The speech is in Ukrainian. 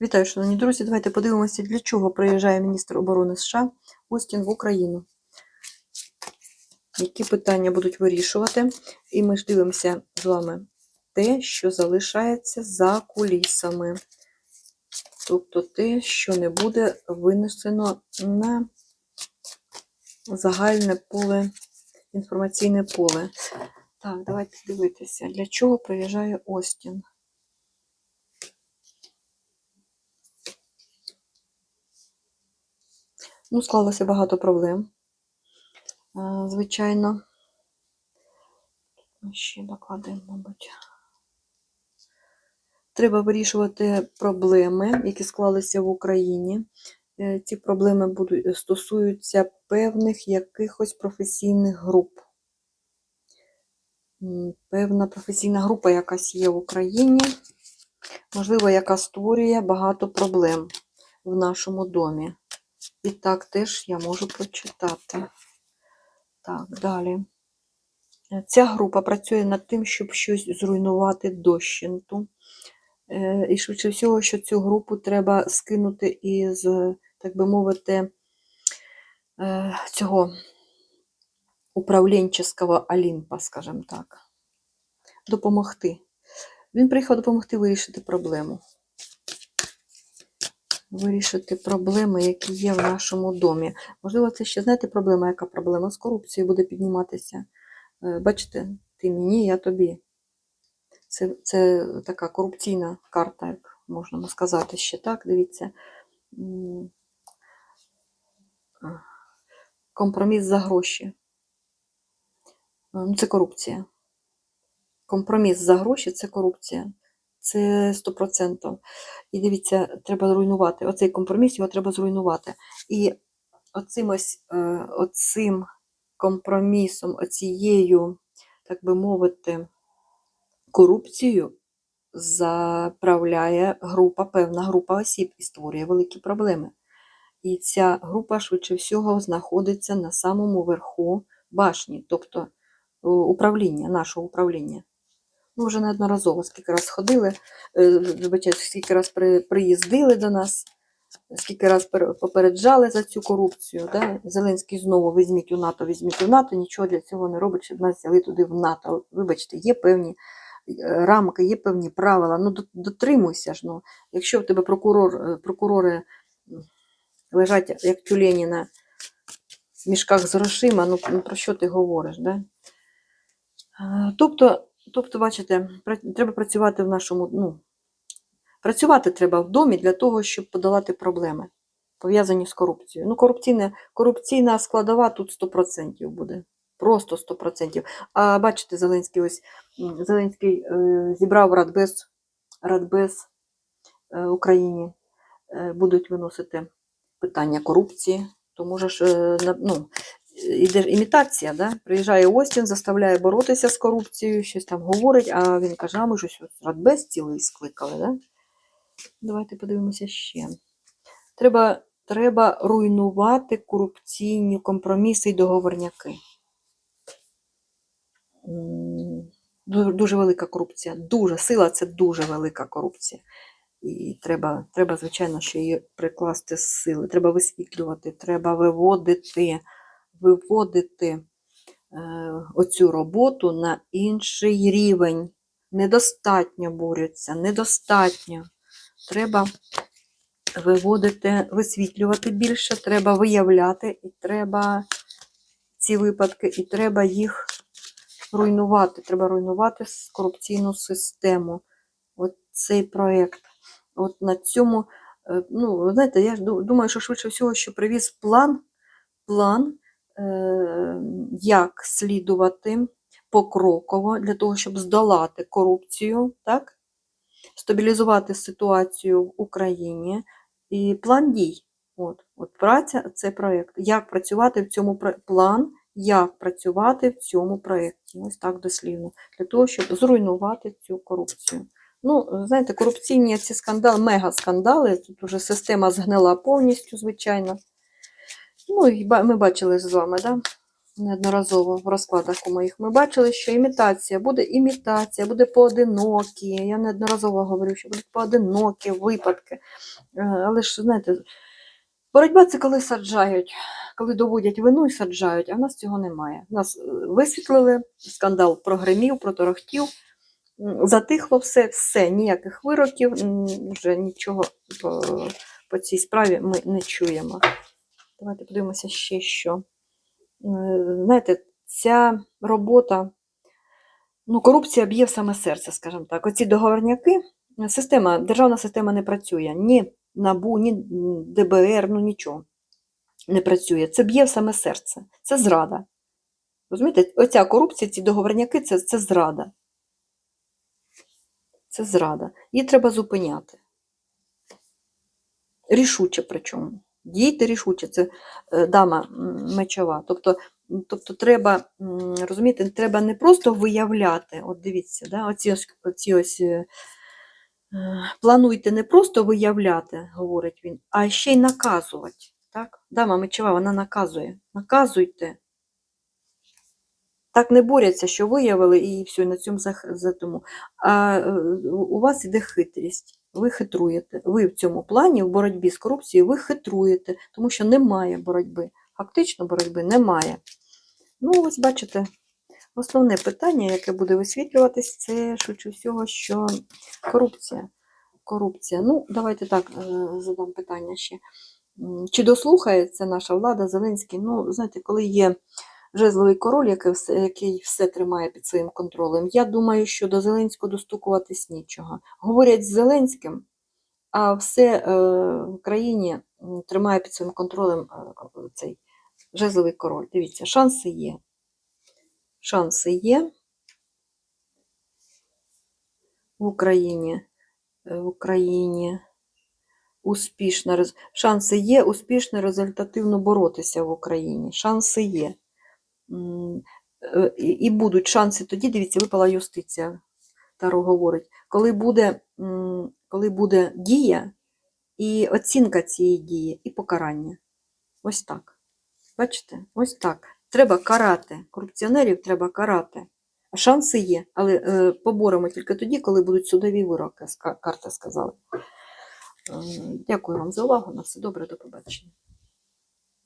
Вітаю, шановні друзі. Давайте подивимося, для чого приїжджає міністр оборони США Остін в Україну. Які питання будуть вирішувати. І ми ж дивимося з вами те, що залишається за кулісами. Тобто те, що не буде винесено на загальне поле, інформаційне поле. Так, давайте дивитися, для чого приїжджає Остін. Ну, склалося багато проблем. А, Звичайно. Ще доклади, мабуть. Треба вирішувати проблеми, які склалися в Україні. Е, Ці проблеми будуть, стосуються певних якихось професійних груп. Певна професійна група якась є в Україні, можливо, яка створює багато проблем в нашому домі. І так теж я можу прочитати. Так, далі. Ця група працює над тим, щоб щось зруйнувати дощенту. Е, І швидше всього, що цю групу треба скинути із, так би мовити, е, цього управлінческого Олімпа, скажімо так. Допомогти. Він приїхав допомогти вирішити проблему вирішити проблеми, які є в нашому домі. Можливо, це ще, знаєте, проблема, яка проблема з корупцією буде підніматися. Е, Бачите, ти мені, я тобі. Це, це така корупційна карта, як можна сказати ще так. Дивіться. Компроміс за гроші. Це корупція. Компроміс за гроші це корупція. Це 100%. І дивіться, треба зруйнувати. Оцей компроміс його треба зруйнувати. І оцим ось, е, оцим компромісом, оцією, так би мовити, корупцією заправляє група, певна група осіб і створює великі проблеми. І ця група, швидше всього, знаходиться на самому верху башні, тобто управління, нашого управління. Ми вже неодноразово скільки раз ходили, е, скільки раз приїздили до нас, скільки раз попереджали за цю корупцію. Да? Зеленський знову візьміть у НАТО, візьміть у НАТО, нічого для цього не робить, щоб нас взяли туди в НАТО. Вибачте, є певні е, рамки, є певні правила. Ну, дотримуйся ж. Ну. Якщо в тебе прокурор, е, прокурори лежать, як тюлені на мішках з грошима, ну, ну про що ти говориш? Да? Тобто, тобто, бачите, треба працювати в нашому, ну, працювати треба в домі для того, щоб подолати проблеми, пов'язані з корупцією. Ну, корупційна, корупційна складова тут 100% буде. Просто 100%. А бачите, Зеленський ось Зеленський е, зібрав Радбез, Радбез е, Україні, е, будуть виносити питання корупції. То може ж, ну, іде імітація, да? приїжджає Остін, заставляє боротися з корупцією, щось там говорить, а він каже, а ми щось ось Радбез цілий скликали. Да? Давайте подивимося ще. Треба, треба руйнувати корупційні компроміси і договорняки. Дуже велика корупція. Дуже сила це дуже велика корупція. І треба, треба, звичайно, ще її прикласти з сили. Треба висвітлювати, треба виводити, виводити е, оцю роботу на інший рівень. Недостатньо борються, недостатньо. Треба виводити, висвітлювати більше, треба виявляти, і треба ці випадки, і треба їх руйнувати. Треба руйнувати корупційну систему. От цей проєкт. От на цьому, е, ну, знаєте, я думаю, що швидше всього, що привіз план, план, як слідувати покроково для того, щоб здолати корупцію, так? стабілізувати ситуацію в Україні і план дій. От, от праця це проєкт. Як працювати в цьому план, як працювати в цьому проєкті. Ось так дослівно. Для того, щоб зруйнувати цю корупцію. Ну, знаєте, корупційні ці скандали, мега-скандали. Тут уже система згнила повністю, звичайно. Ну, ми бачили з вами, да? неодноразово в розкладах у моїх. Ми бачили, що імітація буде імітація, буде поодинокі. Я неодноразово говорю, що будуть поодинокі випадки. Е, Але ж, знаєте, боротьба це коли саджають, коли доводять вину і саджають, а в нас цього немає. Нас е, висвітлили, скандал прогремів, проторохтів. Затихло все, все, ніяких вироків, вже нічого по, по цій справі ми не чуємо. Давайте подивимося ще що. Е, Знаєте, ця робота, ну, корупція б'є в саме серце, скажімо так. Оці договорняки, система, державна система не працює. Ні НАБУ, ні ДБР, ну нічого не працює. Це б'є в саме серце. Це зрада. Розумієте, оця корупція, ці договорняки це, це зрада. Це зрада. Її треба зупиняти. Рішуче причому. Дійте рішуче, це е, дама мечова. Тобто, тобто треба, розумієте, треба не просто виявляти, от дивіться, да, оці оці ось е, е, плануйте не просто виявляти, говорить він, а ще й наказувати. Так? Дама мечова, вона наказує. Наказуйте. Так не борються, що виявили і все, на цьому за тому. А у вас іде хитрість. Ви хитруєте. Ви в цьому плані, в боротьбі з корупцією, ви хитруєте, тому що немає боротьби. Фактично боротьби немає. Ну, ось бачите, основне питання, яке буде висвітлюватись, це швидше всього, що корупція. Корупція. Ну, давайте так е, задам питання ще. Чи дослухається наша влада Зеленський? Ну, знаєте, коли є жезловий король, який все, який все тримає під своїм контролем, я думаю, що до Зеленського достукуватись нічого. Говорять з Зеленським, а все е, в країні тримає під своїм контролем е, цей жезловий король. Дивіться, шанси є. Шанси є в Україні. е, В Україні успішно шанси є успішно результативно боротися в Україні. Шанси є. Е, І будуть шанси тоді, дивіться, випала юстиція. Таро говорить, коли буде, коли буде дія і оцінка цієї дії, і покарання. Ось так. Бачите? Ось так. Треба карати. Корупціонерів треба карати. Шанси є, але е, поборемо тільки тоді, коли будуть судові вироки, ска- карти сказали. Е, Дякую вам за увагу. На все добре, до побачення.